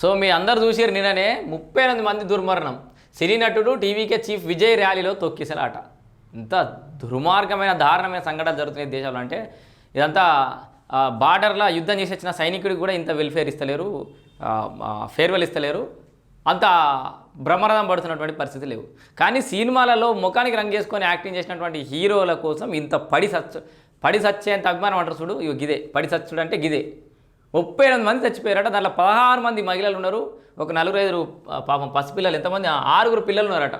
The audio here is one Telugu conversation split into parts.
సో మీ అందరు చూసారు నిన్ననే ముప్పై ఎనిమిది మంది దుర్మరణం. సినీ నటుడు టీవీకే చీఫ్ విజయ్ ర్యాలీలో తొక్కిసలాట. ఇంత దుర్మార్గమైన దారుణమైన సంఘటన జరుగుతున్నాయి దేశంలో అంటే ఇదంతా బార్డర్లో యుద్ధం చేసి వచ్చిన సైనికుడికి కూడా ఇంత వెల్ఫేర్ ఇస్తలేరు ఫేర్వెల్ ఇస్తలేరు. అంత బ్రహ్మరథం పడుతున్నటువంటి పరిస్థితి లేవు. కానీ సినిమాలలో ముఖానికి రంగు చేసుకొని యాక్టింగ్ చేసినటువంటి హీరోల కోసం ఇంత పడి సచ్చు పడి సచ్చే అంత అభిమానం అంటారు చూడు ఇగో గిదే. పడి సచ్చుడు అంటే గిదే. ముప్పై ఎనిమిది మంది చచ్చిపోయారట. దాంట్లో పదహారు మంది మహిళలు ఉన్నారు. ఒక నలుగురు ఐదుగురు పాపం పసిపిల్లలు ఎంతమంది? ఆరుగురు పిల్లలు ఉన్నారట.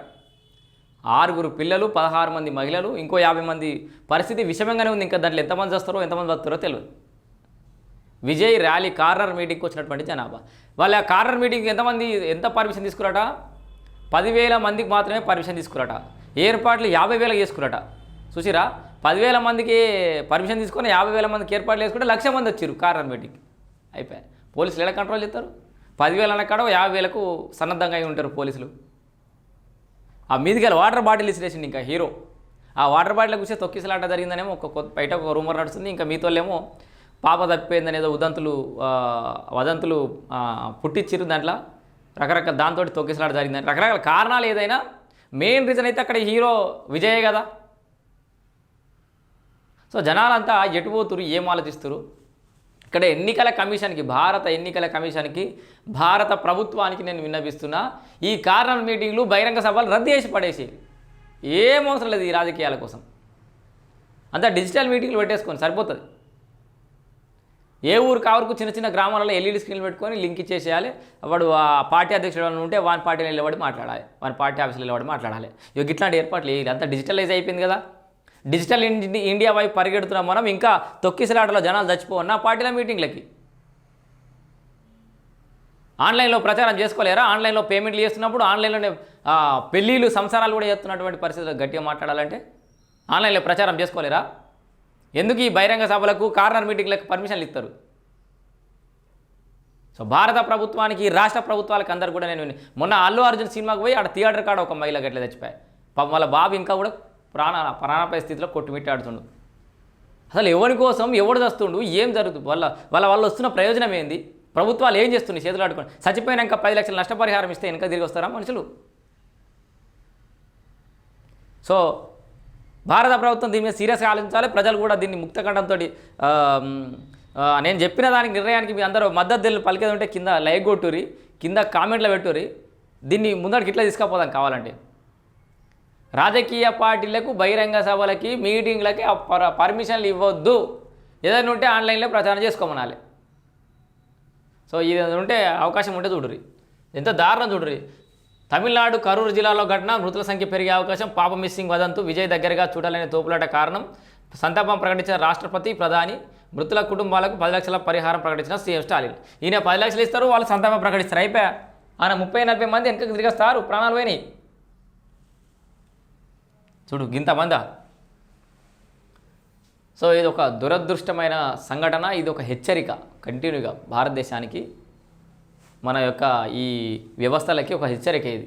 ఆరుగురు పిల్లలు పదహారు మంది మహిళలు ఇంకో యాభై మంది పరిస్థితి విషమంగానే ఉంది. ఇంకా దాంట్లో ఎంతమంది వస్తారో ఎంతమంది వస్తారో తెలియదు. విజయ్ ర్యాలీ కార్నర్ మీటింగ్కి వచ్చినటువంటి జనాభా. వాళ్ళ ఆ కార్నర్ మీటింగ్కి ఎంతమంది ఎంత పర్మిషన్ తీసుకురాట? పదివేల మందికి మాత్రమే పర్మిషన్ తీసుకురాట. ఏర్పాట్లు యాభై వేలకు చేసుకురాట. చూసిరా? పదివేల మందికి పర్మిషన్ తీసుకొని యాభై వేల మందికి ఏర్పాట్లు చేసుకుంటే లక్ష మంది వచ్చారు కార్నర్ మీటింగ్ అయిపోయాయి. పోలీసులు ఎలా కంట్రోల్ చేస్తారు? పదివేలు అనకాడ యాభై వేలకు సన్నద్ధంగా అయి ఉంటారు పోలీసులు. ఆ మీదికి వాటర్ బాటిల్ ఇసిరేసింది ఇంకా హీరో. ఆ వాటర్ బాటిల్ కూర్చే తొక్కిసలాట జరిగిందనేమో ఒక బయట ఒక రూమర్ నడుస్తుంది. ఇంకా మీతోళ్ళేమో పాప తప్పిపోయిందని ఏదో ఉదంతులు వదంతులు ఆ, పుట్టించిరు దాంట్లో. రకరకాల దాంతో తొక్కిసలాట జరిగిందని. రకరకాల కారణాలు ఏదైనా మెయిన్ రీజన్ అయితే అక్కడ హీరో విజయే కదా. సో జనాలంతా ఎటు పోతురు ఏం ఆలోచిస్తురు ఇక్కడ ఎన్నికల కమిషన్కి భారత ఎన్నికల కమిషన్కి భారత ప్రభుత్వానికి నేను విన్నవిస్తున్నా ఈ కార్నర్ మీటింగ్లు బహిరంగ సభలు రద్దు చేసి పడేసి ఏం అవసరం లేదు ఈ రాజకీయాల కోసం. అంతా డిజిటల్ మీటింగ్లు పెట్టేసుకొని సరిపోతుంది. ఏ ఊరు కావరకు చిన్న చిన్న గ్రామాలలో ఎల్ఈడి స్క్రీన్లు పెట్టుకొని లింక్ ఇచ్చేసేయాలి. వాడు ఆ పార్టీ అధ్యక్షుడు ఉంటే వాని పార్టీలో నిలబడి మాట్లాడాలి. వాని పార్టీ ఆఫీసులో నిలబడి మాట్లాడాలి. ఇక ఇట్లాంటి ఏర్పాట్లు వేయాలి అంతా డిజిటలైజ్ అయిపోయింది కదా. డిజిటల్ ఇండి- ఇండియా వైపు పరిగెడుతున్న మనం ఇంకా తొక్కిసలాటలో జనాలు చచ్చిపోవన్నా పార్టీల మీటింగ్లకి. ఆన్లైన్లో ప్రచారం చేసుకోలేరా? ఆన్లైన్లో పేమెంట్లు చేస్తున్నప్పుడు ఆన్లైన్లోనే పెళ్ళిళ్ళు సంసారాలు కూడా చేస్తున్నటువంటి పరిస్థితులు గట్టిగా మాట్లాడాలంటే? ఆన్లైన్లో ప్రచారం చేసుకోలేరా? ఎందుకు ఈ బహిరంగ సభలకు కార్నర్ మీటింగ్లకు పర్మిషన్లు ఇస్తారు? సో భారత ప్రభుత్వానికి రాష్ట్ర ప్రభుత్వాలకు అందరు కూడా నేను మొన్న అల్లు అర్జున్ సినిమాకి పోయి ఆడ థియేటర్ కాడ ఒక మహిళ గట్ల చచ్చిపోయాయి పాపం వాళ్ళ బాబు ఇంకా కూడా ప్రాణ ప్రాణాపాయ స్థితిలో కొట్టుమిట్టాడుతుండు. అసలు ఎవరి కోసం ఎవడు చస్తుండు ఏం జరుగుతుంది వాళ్ళ వాళ్ళ వల్ల వస్తున్న ప్రయోజనం ఏంది? ప్రభుత్వాలు ఏం చేస్తున్నాయి చేతులు ఆడుకొని? చచ్చిపోయినాక పది లక్షల నష్టపరిహారం ఇస్తే వెనక తిరిగి వస్తారా మనుషులు? సో భారత ప్రభుత్వం దీని మీద సీరియస్గా ఆలోచించాలి. ప్రజలు కూడా దీన్ని ముక్తకండంతో నేను చెప్పిన దానికి నిర్ణయానికి మీ అందరూ మద్దతు పలికేది ఉంటే కింద లైక్ కొట్టురి కింద కామెంట్లో పెట్టురి దీన్ని ముందరికి ఇట్లా తీసుకుపోదాం కావాలంటే. రాజకీయ పార్టీలకు బహిరంగ సభలకి మీటింగ్లకి పర్మిషన్లు ఇవ్వద్దు. ఏదైనా ఉంటే ఆన్లైన్లో ప్రచారం చేసుకోమనాలి. సో ఇది ఉంటే అవకాశం ఉంటే చూడురి ఎంత దారుణం చూడురి తమిళనాడు కరూరు జిల్లాలో ఘటన మృతుల సంఖ్య పెరిగే అవకాశం పాప మిస్సింగ్ వదంతు విజయ్ దగ్గరగా చూడాలనే తోపులాట కారణం సంతాపం ప్రకటించిన రాష్ట్రపతి ప్రధాని మృతుల కుటుంబాలకు పది లక్షల పరిహారం ప్రకటించిన సీఎం స్టాలిన్. ఈయన పది లక్షలు ఇస్తారు వాళ్ళు సంతాపం ప్రకటిస్తారు. అయిపోయా. ఆయన ముప్పై నలభై మంది వెనక తిరిగేస్తారు ప్రాణాలు పోయినాయి. చూడు గింతమందా సో ఇది ఒక దురదృష్టమైన సంఘటన ఇది ఒక హెచ్చరిక కంటిన్యూగా భారతదేశానికి మన యొక్క ఈ వ్యవస్థలకి ఒక హెచ్చరిక ఇది.